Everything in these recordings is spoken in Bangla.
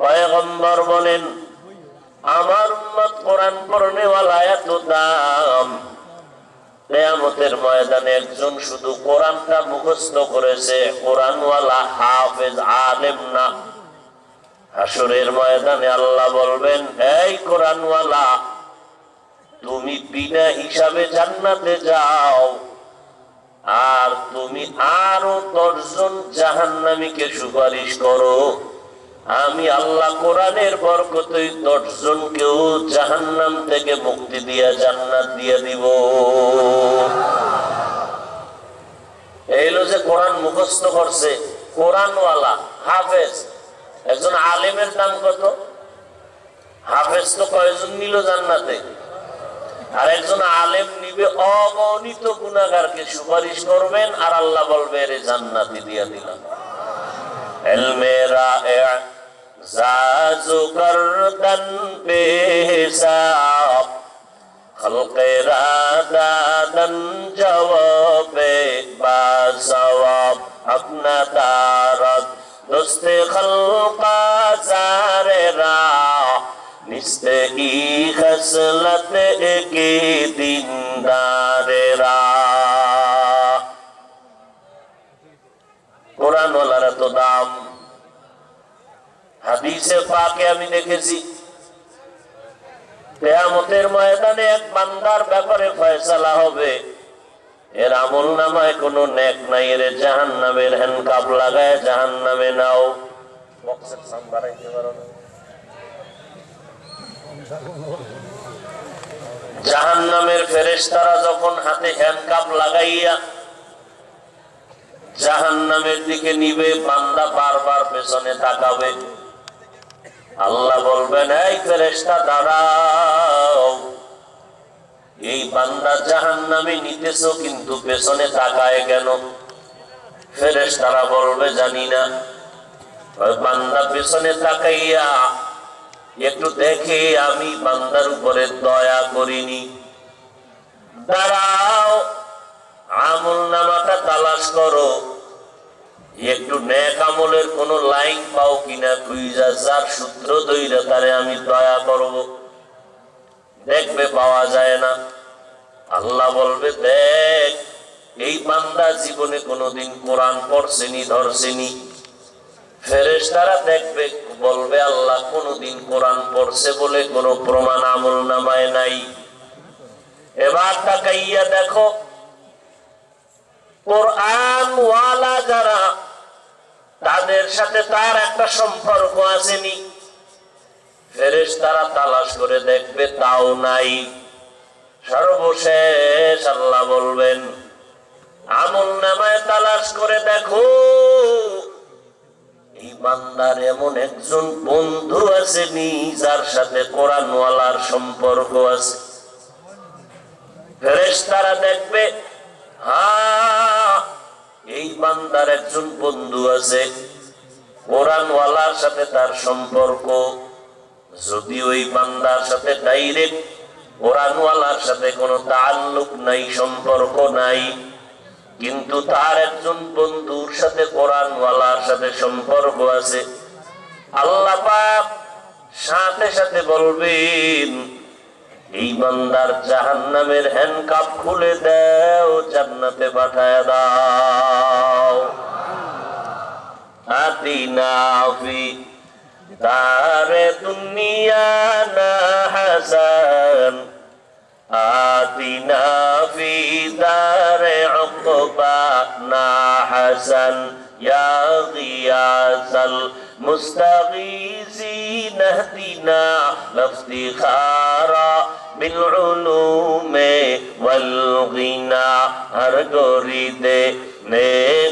পয়গম্বর বলেন, আমার উম্মত কোরআন পড়নেওয়ালা এত দাম। কেয়ামতের ময়দানে একজন শুধু কোরআনটা মুখস্থ করেছে, কোরআনওয়ালা হাফেজ আলেম না। হাসুরের ময়দানে আল্লাহ বলবেন, এই কোরআনওয়ালা, তুমি বিনা হিসাবে জান্নাতে যাও। আর তুমি আরও দশজন জাহান্নামীকে সুপারিশ করো। আমি আল্লাহ কোরআনের বরকতই দশজনকেও জাহান্নাম থেকে মুক্তি দিয়া জান্নাত দিয়ে দিব। এইলো যে কোরআন মুখস্থ করছে। কোরআনওয়ালা, হাফেজ। একজন আলেমের দাম কত? হাফেজ তো কয়জন নিল জান্নাতে? আর একজন আলেম নিবে অগণিত গুণাগারকে সুপারিশ করবেন আর আল্লাহ বলবে, এর জান্নাতি দিয়া দিলাম। এলমেরা আপনা দারত দোস্তে খলকা হাদিসে পাকে আমি দেখেছি কেয়ামতের ময়দানে এক বান্দার ব্যাপারে ফয়সালা হবে এর আমল নামায় কোনো নেক নাই এর জাহান নামের হ্যান্ডকাপ লাগায় জাহান নামে নাও। বক্সের সাম জাহান নামের ফেরেশতারা যখন হাতে হ্যান্ডকাপ লাগাইয়া জাহান নামের দিকে নিবে, বান্দা বারবার পেছনে তাকাবে। আল্লাহ বলবেন, এই ফেরেস্তা দাঁড়াও। এই বান্দা জাহান নামে নিতেছ, কিন্তু পেছনে তাকায় কেন? ফেরেস্তারা বলবে, জানি না। বান্দা পেছনে তাকাইয়া একটু দেখে আমি বান্দার উপরে দয়া করিনি। দাঁড়াও, আমল নামাটা তালাশ করো। একটু ন্যাক আমলের কোন লাইন পাও কিনা খুঁজা যার সূত্র দইরা তারে আমি দয়া করব। দেখবে পাওয়া যায় না। আল্লাহ বলবে, দেখ, এই বান্দা জীবনে কোনোদিন কোরআন পড়ছেনি, ধরছেনি। দেখবে, বলবে আল্লাহ কোনোদিন কোরআন পড়ছে বলে কোনো প্রমাণ আমল নামায় নাই। এবার তাকাইয়া দেখো কোরআন ওয়ালা যারা, তাদের সাথে তার একটা সম্পর্ক আসেনি। ফেরেশ তারা তালাশ করে দেখবে তাও নাই। সর্বশেষ আল্লাহ বলবেন, আমল নামায় তালাশ করে দেখো। বান্দার এমন একজন বন্ধু আসেনি যার সাথে কোরআনওয়ালার সম্পর্ক আছে। ফেরেশ তারা দেখবে এই বান্দার একজন বন্ধু আছে। কোরআনওয়ালার সাথে তার সম্পর্ক, যদি ওই বান্দার সাথে ডাইরেক্ট কোরআনওয়ালার সাথে কোনো তাল্লুক নাই, সম্পর্ক নাই কিন্তু তার একজন বন্ধুর সাথে কোরআনওয়ালার সাথে সম্পর্ক আছে। আল্লাহ সাথে সাথে বলবেন, এই বান্দার জাহান নামের হ্যান্ডকাপ খুলে দাও, জান্নাতে পাঠায় দাও। আতিনা ফি দারে দুনিয়া না হাসান আতিনা ফি غياثا يا غياث المستغيثين اهدنا لافتخار بالعلوم والغنى ہر گوری دے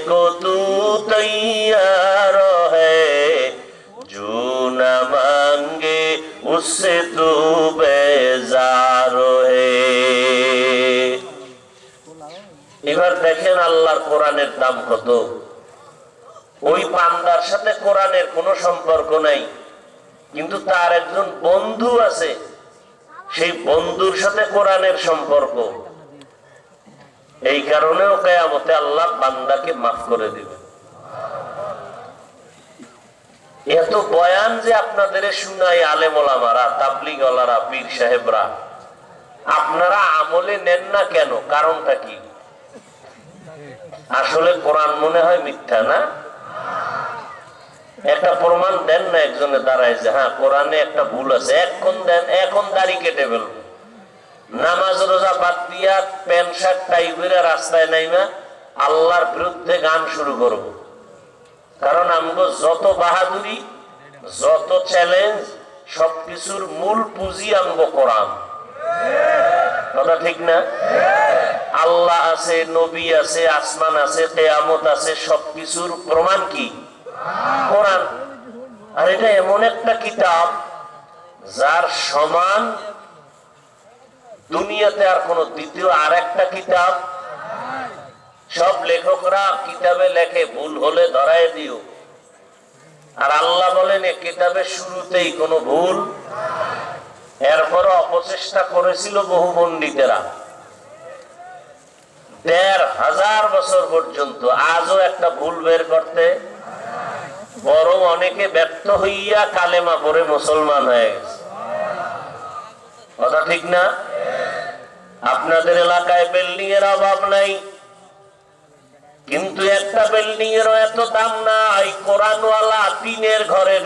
کو تو تیار ہے جو نہ مانگے اس سے تو দেখেন আল্লাহর কোরআনের দাম কত? ওই বান্দার সাথে কোরআনের কোনো সম্পর্ক নাই। কিন্তু তার একজন বন্ধু আছে। সেই বন্ধুর সাথে কোরআনের সম্পর্ক। এই কারণেও কেয়ামতে আল্লাহ বান্দাকে মাফ করে দিবে এত বয়ান যে আপনাদের শুনাই আলেমোলামারা তাবলিগলারা পীর সাহেবরা, আপনারা আমলে নেন না কেন? কারণটা কি? আসলে কোরআন মনে হয় মিথ্যা না? একটা প্রমাণ দেন না একজনে দাঁড়ায় যে হ্যাঁ কোরআনে একটা ভুল আছে। এখন দেন এখন দাড়ি কেটে ফেলব নামাজ, রোজা বাদ দিয়া প্যান্ট, শার্ট টাইপের রাস্তায় নাইমা আল্লাহর বিরুদ্ধে গান শুরু করব। কারণ আমগো যত বাহাদুরি, যত চ্যালেঞ্জ সবকিছুর মূল পুঁজি আমগো কোরআন। কথা ঠিক না? আল্লাহ আছে, নবী আছে, আসমান আছে, কেয়ামত আছে, সবকিছুর প্রমাণ কি? কোরআন। আর এটা এমন একটা কিতাব যার সমান দুনিয়াতে আর কোন দ্বিতীয় আর একটা কিতাব। সব লেখকরা কিতাবে লেখে, ভুল হলে ধরায় দিও। আর আল্লাহ বলেন, এ কিতাবের শুরুতেই কোনো ভুল। এরপরও অপচেষ্টা করেছিল বহু পণ্ডিতেরা। হাজার বছর পর্যন্ত আজও একটা ভুল বের করতে, বরং অনেকে ব্যক্ত হইয়া কালেমা পরে মুসলমান হয়ে গেছে। কথা ঠিক না? আপনাদের এলাকায় বিল্ডিং এর অভাব নাই, কিন্তু একটা বিল্ডিং এরও এত দাম নাই। কোরআনওয়ালা টিনের ঘরের